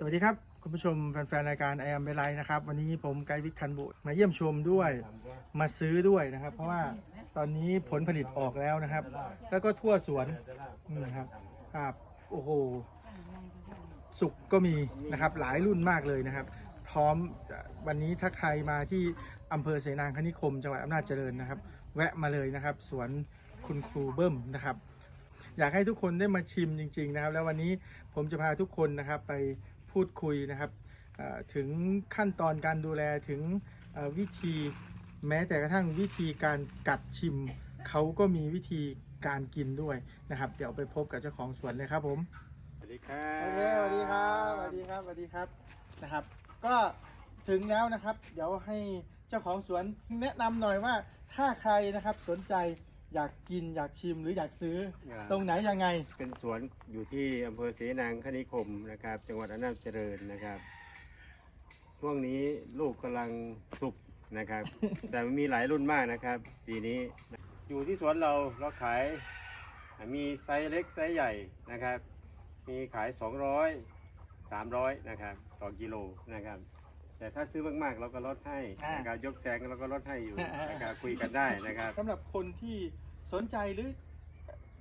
สวัสดีครับ คุณผู้ชมแฟนๆ รายการ I am เบไลนะครับ วันนี้ผมไกด์วิคคันบุตรมาเยี่ยมชมด้วยมาซื้อด้วยนะครับ เพราะว่าตอนนี้ผลผลิตออกแล้วนะครับ แล้วก็ทั่วสวนนี่นะครับครับโอ้โห สุกก็มีนะครับ หลายรุ่นมากเลยนะครับ พร้อมวันนี้ถ้าใครมาที่อำเภอเสนางคณิคมจังหวัดอำนาจเจริญนะครับ แวะมาเลยนะครับ สวนคุณครูเบิ้มนะครับ อยากให้ทุกคนได้มาชิมจริง ๆ นะครับ แล้ววันนี้ผมจะพาทุกคนนะครับไป พูดคุยนะครับเอ่อถึงขั้นตอนการดูแลถึงเอ่อวิธีแม้แต่กระทั่งวิธีการกัดชิมเขาก็มีวิธีการกินด้วยนะครับ เดี๋ยวไปพบกับเจ้าของสวนเลยครับผมสวัสดีครัโอบเคสวัสดีครับสวัสดีครับสวัสดีครับนะครับ ก็ถึงแล้วนะครับ เดี๋ยวให้เจ้าของสวนแนะนำหน่อยว่าถ้าใครนะครับสนใจ อยากกินอยากชิมหรืออยากซื้อตรงไหนยังไง เป็นสวนอยู่ที่อำเภอเสนางคณิคมนะครับ จังหวัดอำนาจเจริญนะครับ ช่วงนี้ลูกกำลังสุกนะครับ แต่มันมีหลายรุ่นมากนะครับ ปีนี้ อยู่ที่สวนเราเราขายมีไซส์เล็กไซส์ใหญ่นะครับ มีขาย 200 300นะครับต่อกิโลนะครับ แต่ถ้าซื้อมากๆ เราก็ลดให้นะครับยกแซงเราก็ลดให้อยู่นะครับคุยกันได้นะครับสำหรับคนที่สนใจหรือ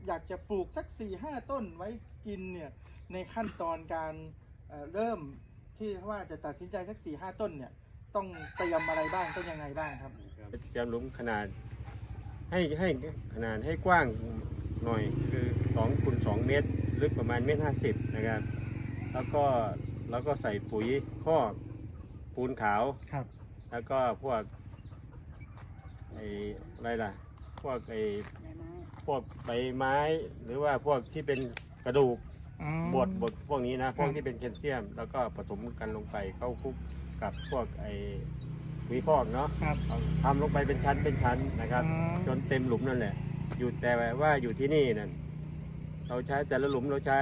อยากจะปลูกสัก4ี่ห้าต้นไว้กินเนี่ยในขั้นตอนการเอ่อเริ่มที่ว่าจะตัดสินใจสัก4ี่ห้าต้นเนี่ยต้องเตรียมอะไรบ้างต้องยังไงบ้างครับเตรียมหลุมขนาดให้ให้ขนาดให้กว้างหน่อยคือ2คูณ2เมตรลึกประมาณเมตรห้าสิบนะครับ แล้วก็แล้วก็ใส่ปุ๋ยคอก ปูนขาว ครับ แล้วก็พวกไอ้อะไรล่ะ พวกไอ้พวกใบไม้ หรือว่าพวกที่เป็นกระดูกอืม บดบดพวกนี้นะ พวคกรับที่เป็นแคลเซียม แล้วก็ผสมกันลงไปเข้าคลุกกับพวกไอ้ปุ๋ยคอกเนาะครับ เอาทำลงไปเป็นชั้นเป็นชั้นนะครับ อืม จนเต็มหลุมนั่นแหละ อยู่แต่ว่าอยู่ที่นี่นั่นเราใช้แต่ละหลุมเราใช้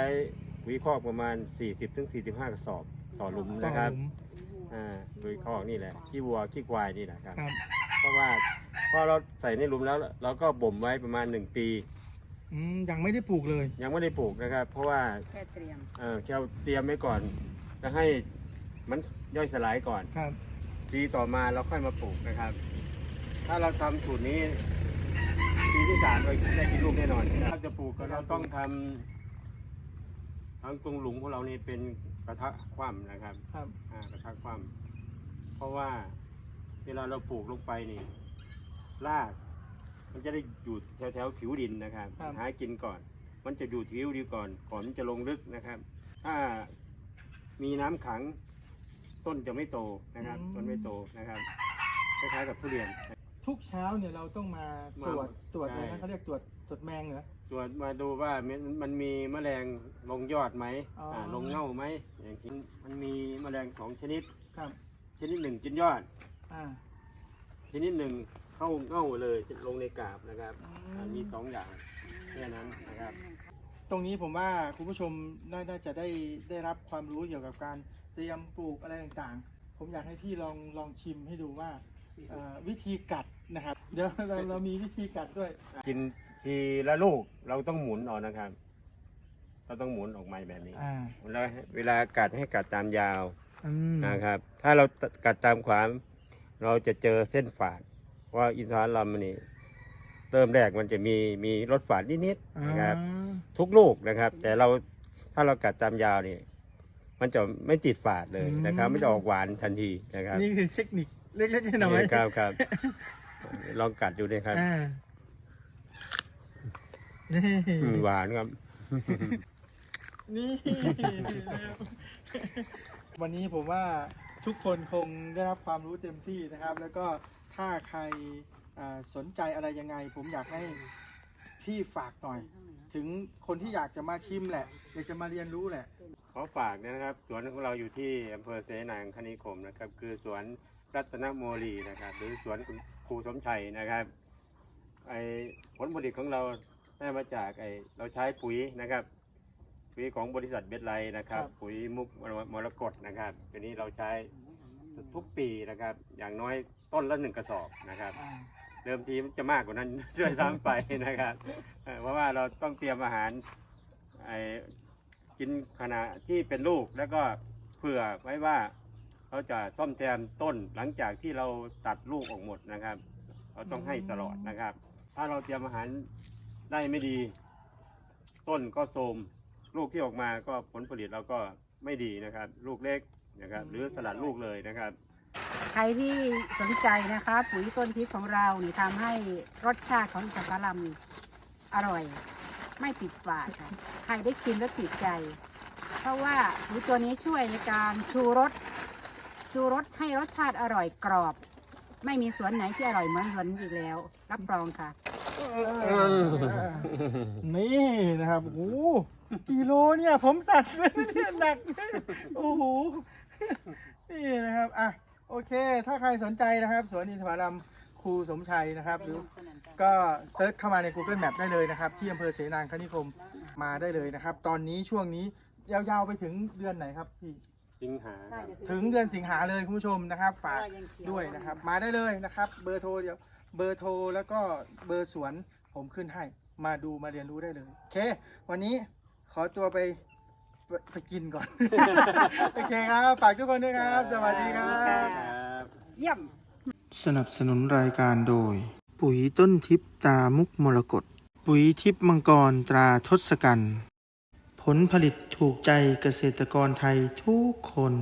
ปุ๋ยคอกประมาณ 40-45ถึง45กระสอบต่อหลุมนะครับต่อหลุม อ่าปุ๋ยคอกนี่แหละขี้วัวขี้ควายนี่แหละครับ ครับเพราะว่าพอเราใส่ในหลุมแล้วเราก็บ่มไว้ประมาณ 1 ปี อืมยังไม่ได้ปลูกเลย ยังไม่ได้ปลูกนะครับ เพราะว่าแค่เตรียม เออแค่เตรียมไว้ก่อนแล้วให้มันย่อยสลายก่อน ครับ ปีต่อมาเราค่อยมาปลูกนะครับ ถ้าเราทำสูตรนี้ปีที่สามเราได้กินลูกแน่นอนถ้าจะปลูกก็เราต้องทำ ทั้งตรงหลุมของเรานี่เป็นกระทะคว่ำนะครับครับอ่ากระทะคว่ำเพราะว่าเวลาเราปลูกลงไปนี่ราก มันจะได้อยู่แถวแถวๆผิวดินนะครับครับ หากินก่อน มันจะอยู่ผิวดินก่อนก่อนมันจะลงลึกนะครับ ถ้ามีน้ำขังต้นจะไม่โตนะครับ ต้นไม่โตนะครับคล้ายๆกับทุเรียน ทุกเช้าเนี่ยเราต้องมาตรวจมาตรวจอะไรใช่ นะเขาเรียกตรวจตรวจแมงเหรอ ตรวจมาดูว่ามันมันมีแมลงลงยอดไหมอ๋ออ่าลงเง่าไหมอย่างที่มันมีแมลงสองชนิด ครับ ชนิดหนึ่งกินยอด อ่า ชนิดหนึ่งเข้าเง่าเลยลงในกาบนะครับอืมอ่ามีสองอย่างแค่นั้นนะครับ ตรงนี้ผมว่าคุณผู้ชมน่าน่าจะได้ได้รับความรู้เกี่ยวกับการเตรียมปลูกอะไรต่างๆ ผมอยากให้พี่ลองลองชิมให้ดูว่าเอ่อวิธีกัดนะครับ เดี๋ยวเราเรามีวิธีกัดด้วย กินทีละลูกเราต้องหมุนออกนะครับ เราต้องหมุนออกมาแบบนี้อ่าแล้วเวลากัดให้กัดตามยาวอืมนะครับ ถ้าเรากัดตามขวามเราจะเจอเส้นฝาดเพราะว่าอินทผลัมมันนี่เริ่มแรกมันจะมีมีรสฝาดนิดๆนะครับ อ่าทุกลูกนะครับ แต่เราถ้าเรากัดตามยาวนี่มันจะไม่ติดฝาดเลยนะครับ ไม่จะออกหวานทันทีนะครับ นี่คือเทคนิค เล็กๆน้อยๆครับครับลองกัดดูเลยครับอ่านี่อืมหวานครับ นี่วันนี้ผมว่าทุกคนคงได้รับความรู้เต็มที่นะครับ แล้วก็ถ้าใครอ่าสนใจอะไรยังไง ผมอยากให้พี่ฝากหน่อย ถึงคนที่อยากจะมาชิมแหละ อยากจะมาเรียนรู้แหละ ขอฝากนะครับ สวนของเราอยู่ที่อำเภอเสนางคณิคมนะครับ คือสวน รัตนโมลีนะครับ หรือสวนคุณครูสมชัยนะครับไอผลผลิตของเราได้มาจากไอเราใช้ปุ๋ยนะครับปุ๋ยของบริษัทเบสไลท์นะครับ ครับ ปุ๋ยมุกมรกตนะครับทีนี้เราใช้ทุกปีนะครับ อย่างน้อยต้นละหนึ่งกระสอบนะครับ อ่าเดิมทีมันจะมากกว่านั้น ด้วยซ้ำไปนะครับเอ่อเพราะว่าเราต้องเตรียมอาหารไอ้กินขณะที่เป็นลูกแล้วก็เผื่อไว้ว่า เขาจะซ่อมแซมต้นหลังจากที่เราตัดลูกออกหมดนะครับเราต้องให้ตลอดนะครับ ถ้าเราเตรียมอาหารได้ไม่ดี ต้นก็โทรมลูกที่ออกมาก็ผลผลิตเราก็ไม่ดีนะครับ ลูกเล็กนะครับ หรือสลัดลูกเลยนะครับ ใครที่สนใจนะคะ ปุ๋ยต้นทิพย์ของเรานี่ทำให้รสชาติของอินทผลัมอร่อย ไม่ติดฝาดค่ะใครได้ชิมแล้วติดใจ เพราะว่าปุ๋ยตัวนี้ช่วยในการชูรส ชูรสให้รสชาติอร่อยกรอบ ไม่มีสวนไหนที่อร่อยเหมือนสวนอีกแล้ว รับรองค่ะ นี่นะครับ โอ้โหกิโลเนี่ย ผมสั่นเลยเนี่ยหนักโอ้โห นี่นะครับ อะ โอเค ถ้าใครสนใจนะครับ สวนอินทผลัมครูสมชัยนะครับ หรือก็เซิร์ชเข้ามาใน Google Map ได้เลยนะครับ ที่อำเภอเสนางคณิคมมาได้เลยนะครับ ตอนนี้ช่วงนี้ยาวๆไปถึงเดือนไหนครับพี่ สิงหาครับ ถึงเดือนสิงหาเลยคุณผู้ชมนะครับ ฝากด้วยนะครับ มาได้เลยนะครับ เบอร์โทรเดียวเบอร์โทรแล้วก็เบอร์สวนผมขึ้นให้ มาดูมาเรียนรู้ได้เลยโอเค วันนี้ขอตัวไปไปไปกินก่อน โอเคครับ ฝากทุกคนด้วยครับ สวัสดีครับครับเยี่ยม สนับสนุนรายการโดย ปุ๋ยต้นทิพย์ตรามุกมรกตปุ๋ยทิพย์มังกรตราทศกัณฐ์ ผลผลิตถูกใจเกษตรกรไทยทุกคน